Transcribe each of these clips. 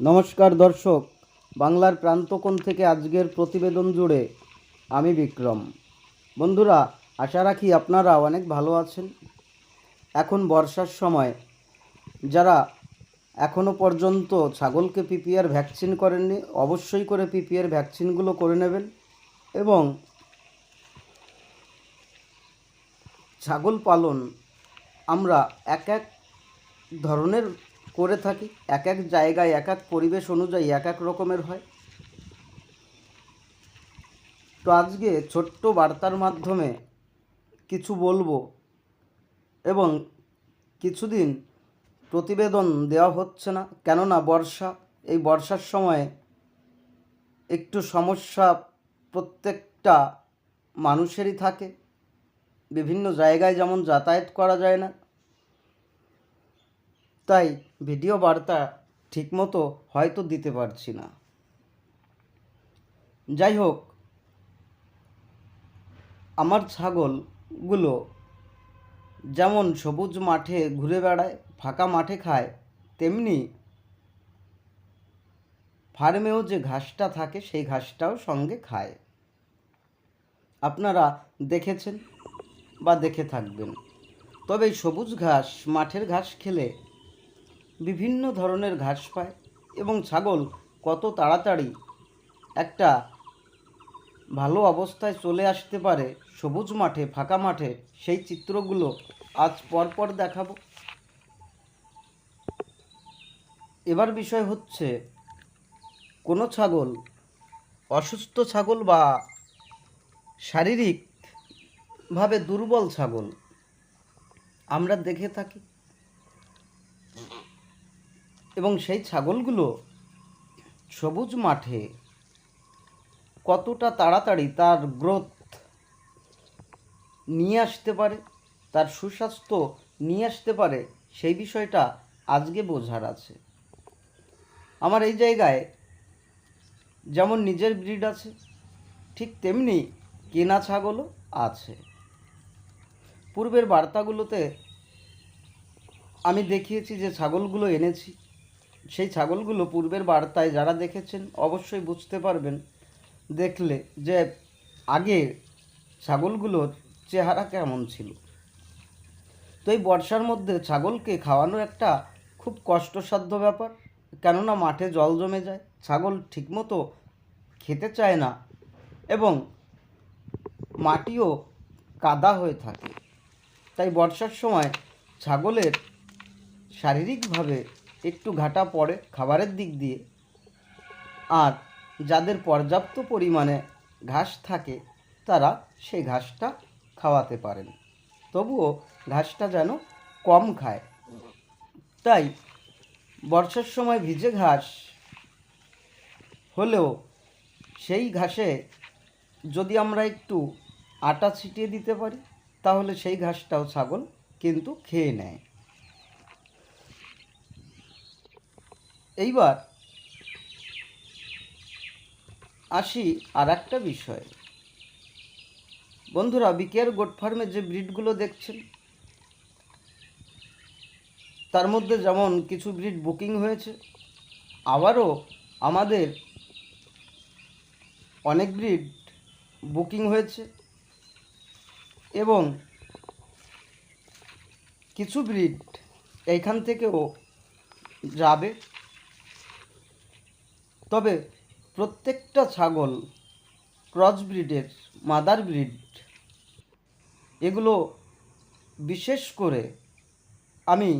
নমস্কার দর্শক, বাংলার প্রান্তকোণ থেকে আজকের প্রতিবেদন জুড়ে আমি বিক্রম। বন্ধুরা, আশা রাখি আপনারা অনেক ভালো আছেন। এখন বর্ষার সময়। যারা এখনও পর্যন্ত ছাগলকে পিপিআর ভ্যাকসিন করেননি, অবশ্যই করে পিপিআর ভ্যাকসিনগুলো করে নেবেন এবং ছাগল পালন আমরা এক এক ধরনের করে থাকি, এক এক জায়গায়, এক এক পরিবেশ অনুযায়ী এক এক রকমের হয়। তো আজকে ছোট্ট বার্তার মাধ্যমে কিছু বলব এবং কিছুদিন প্রতিবেদন দেওয়া হচ্ছে না, কেননা বর্ষা, এই বর্ষার সময়ে একটু সমস্যা প্রত্যেকটা মানুষেরই থাকে। বিভিন্ন জায়গায় যেমন যাতায়াত করা যায় না তাই ভিডিও বার্তা ঠিকমতো হয়তো দিতে পারছি না। যাই হোক, আমার ছাগলগুলো যেমন সবুজ মাঠে ঘুরে বেড়ায়, ফাঁকা মাঠে খায়, তেমনি ফার্মেও যে ঘাসটা থাকে সেই ঘাসটাও সঙ্গে খায়। আপনারা দেখেছেন বা দেখে থাকবেন। তবে সবুজ ঘাস, মাঠের ঘাস খেলে বিভিন্ন ধরনের ঘাস পায় এবং ছাগল কত তাড়াতাড়ি একটা ভালো অবস্থায় চলে আসতে পারে সবুজ মাঠে, ফাঁকা মাঠে, সেই চিত্রগুলো আজ পরপর দেখাবো। এবার বিষয় হচ্ছে, কোনো ছাগল, অসুস্থ ছাগল বা শারীরিকভাবে দুর্বল ছাগল, আমরা দেখে থাকি। এবং সেই ছাগলগুলো সবুজ মাঠে কতটা তাড়াতাড়ি তার গ্রোথ নিয়ে আসতে পারে, তার সুস্বাস্থ্য নিয়ে আসতে পারে, সেই বিষয়টা আজকে বোঝার আছে। আমার এই জায়গায় যেমন নিজের ব্রিড আছে, ঠিক তেমনি কেনা ছাগলও আছে। পূর্বের বার্তাগুলোতে আমি দেখিয়েছি যে ছাগলগুলো এনেছি। সেই ছাগলগুলো পূর্বের বার্তায় যারা দেখেছেন অবশ্যই বুঝতে পারবেন। দেখলে যে আগে ছাগলগুলোর চেহারা কেমন ছিল। তো এই বর্ষার মধ্যে ছাগলকে খাওয়ানো একটা খুব কষ্টসাধ্য ব্যাপার। কেননা মাঠে জল জমে যায়, ছাগল ঠিকমতো খেতে চায় না এবং মাটিও কাদা হয়ে থাকে। তাই বর্ষার সময় ছাগলের শারীরিকভাবে একটু ঘাটা পড়ে খাবারের দিক দিয়ে। আর যাদের পর্যাপ্ত পরিমাণে ঘাস থাকে, তারা সেই ঘাসটা খাওয়াতে পারেন। তবুও ঘাসটা যেন কম খায়। তাই বর্ষার সময় ভিজে ঘাস হলেও সেই ঘাসে যদি আমরা একটু আটা ছিটিয়ে দিতে পারি, তাহলে সেই ঘাসটাও ছাগল কিন্তু খেয়ে নেয়। এইবার আসি আর একটা বিষয়। বন্ধুরা বিকেয়ার গোট ফার্মে যে ব্রিডগুলো দেখছেন, তার মধ্যে যেমন কিছু ব্রিড বুকিং হয়েছে, আবারও আমাদের অনেক ব্রিড বুকিং হয়েছে এবং কিছু ব্রিড এইখান থেকেও যাবে। তবে প্রত্যেকটা ছাগল ক্রস ব্রিডের মাদার ব্রিড এগুলো বিশেষ করে আমি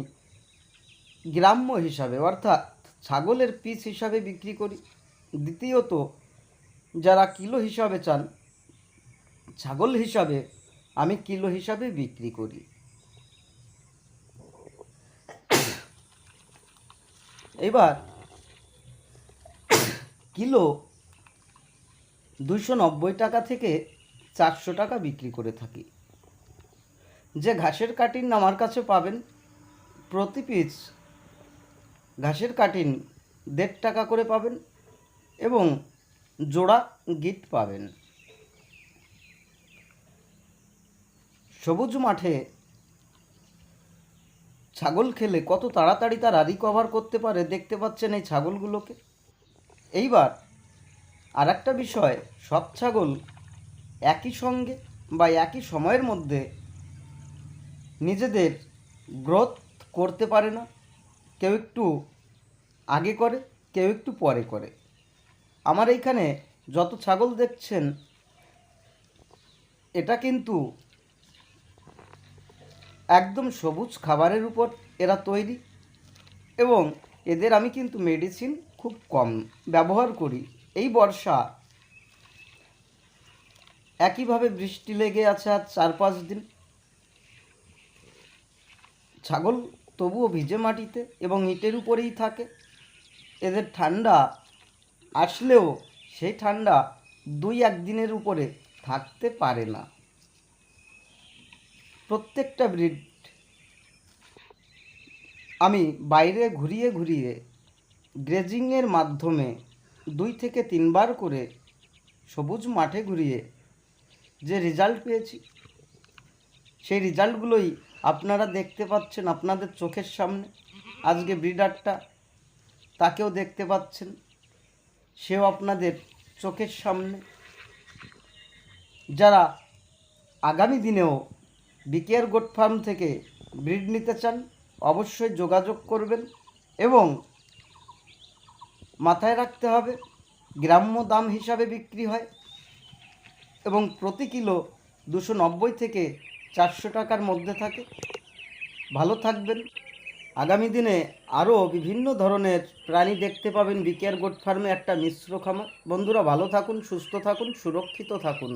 গ্রাম্য হিসাবে, অর্থাৎ ছাগলের পিস হিসাবে বিক্রি করি। দ্বিতীয়ত, যারা কিলো হিসাবে চান, ছাগল হিসাবে আমি কিলো হিসাবে বিক্রি করি। এবার কিলো দুইশো নব্বই টাকা থেকে চারশো টাকা বিক্রি করে থাকি। যে ঘাসের কাটিন আমার কাছে পাবেন, প্রতি পিস ঘাসের কাটিন দেড় টাকা করে পাবেন এবং জোড়া গিট পাবেন। সবুজ মাঠে ছাগল খেলে কত তাড়াতাড়ি তারা রিকভার করতে পারে দেখতে পাচ্ছেন এই ছাগলগুলোকে। এইবার আর একটা বিষয়, সব ছাগল একই সঙ্গে বা একই সময়ের মধ্যে নিজেদের গ্রোথ করতে পারে না। কেউ একটু আগে করে, কেউ একটু পরে করে। আমার এইখানে যত ছাগল দেখছেন, এটা কিন্তু একদম সবুজ খাবারের উপর এরা তৈরি এবং এদের আমি কিন্তু মেডিসিন খুব কম ব্যবহার করি। এই বর্ষা একইভাবে বৃষ্টি লেগে আছে আজ চার পাঁচ দিন। ছাগল তবুও ভিজে মাটিতে এবং ইটের উপরেই থাকে। এদের ঠান্ডা আসলেও সেই ঠান্ডা দুই একদিনের উপরে থাকতে পারে না। প্রত্যেকটা ব্রিড আমি বাইরে ঘুরিয়ে ঘুরিয়ে গ্রেজিংয়ের মাধ্যমে দুই থেকে তিনবার করে সবুজ মাঠে ঘুরিয়ে যে রেজাল্ট পেয়েছি, সেই রেজাল্টগুলোই আপনারা দেখতে পাচ্ছেন আপনাদের চোখের সামনে। আজকে ব্রিডারটা তাকেও দেখতে পাচ্ছেন, সেও আপনাদের চোখের সামনে। যারা আগামী দিনেও বিকেয়ার গোট ফার্ম থেকে ব্রিড নিতে চান, অবশ্যই যোগাযোগ করবেন এবং মাথায় রাখতে হবে, গ্রাম্য দাম হিসাবে বিক্রি হয় এবং প্রতি কিলো দুশো নব্বই থেকে চারশো টাকার মধ্যে থাকে। ভালো থাকবেন। আগামী দিনে আরও বিভিন্ন ধরনের প্রাণী দেখতে পাবেন। বিকেয়ার গোট ফার্মে একটা মিশ্র খামার। বন্ধুরা, ভালো থাকুন, সুস্থ থাকুন, সুরক্ষিত থাকুন।